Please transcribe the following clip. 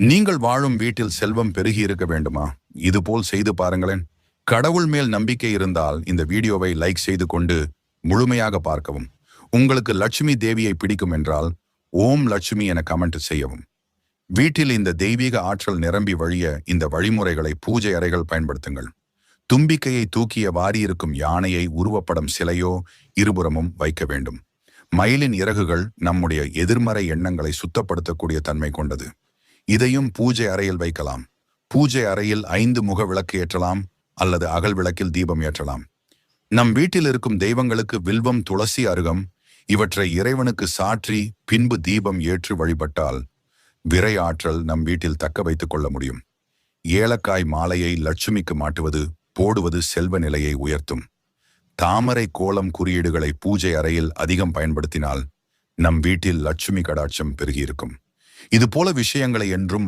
நீங்கள் வாழும் வீட்டில் செல்வம் பெருகி இருக்க வேண்டுமா? இதுபோல் செய்து பாருங்களேன். கடவுள் மேல் நம்பிக்கை இருந்தால் இந்த வீடியோவை லைக் செய்து கொண்டு முழுமையாக பார்க்கவும். உங்களுக்கு லட்சுமி தேவியை பிடிக்கும் என்றால் ஓம் லட்சுமி என கமெண்ட் செய்யவும். வீட்டில் இந்த தெய்வீக ஆற்றல் நிரம்பி வழிய இந்த வழிமுறைகளை பூஜை அறைகள் பயன்படுத்துங்கள். தும்பிக்கையை தூக்கிய வாரியிருக்கும் யானையை உருவப்படம் சிலையோ இருபுறமும் வைக்க வேண்டும். மயிலின் இறகுகள் நம்முடைய எதிர்மறை எண்ணங்களை சுத்தப்படுத்தக்கூடிய தன்மை கொண்டது. இதையும் பூஜை அறையில் வைக்கலாம். பூஜை அறையில் ஐந்து முக விளக்கு ஏற்றலாம் அல்லது அகல் விளக்கில் தீபம் ஏற்றலாம். நம் வீட்டில் இருக்கும் தெய்வங்களுக்கு வில்வம் துளசி அருகம் இவற்றை இறைவனுக்கு சாற்றி பின்பு தீபம் ஏற்று வழிபட்டால் விரை ஆற்றல் நம் வீட்டில் தக்க வைத்துக் கொள்ள முடியும். ஏலக்காய் மாலையை லட்சுமிக்கு மாட்டுவது போடுவது செல்வ நிலையை உயர்த்தும். தாமரை கோலம் குறியீடுகளை பூஜை அறையில் அதிகம் பயன்படுத்தினால் நம் வீட்டில் லட்சுமி கடாட்சம் பெருகியிருக்கும். இது போல விஷயங்களை என்றும்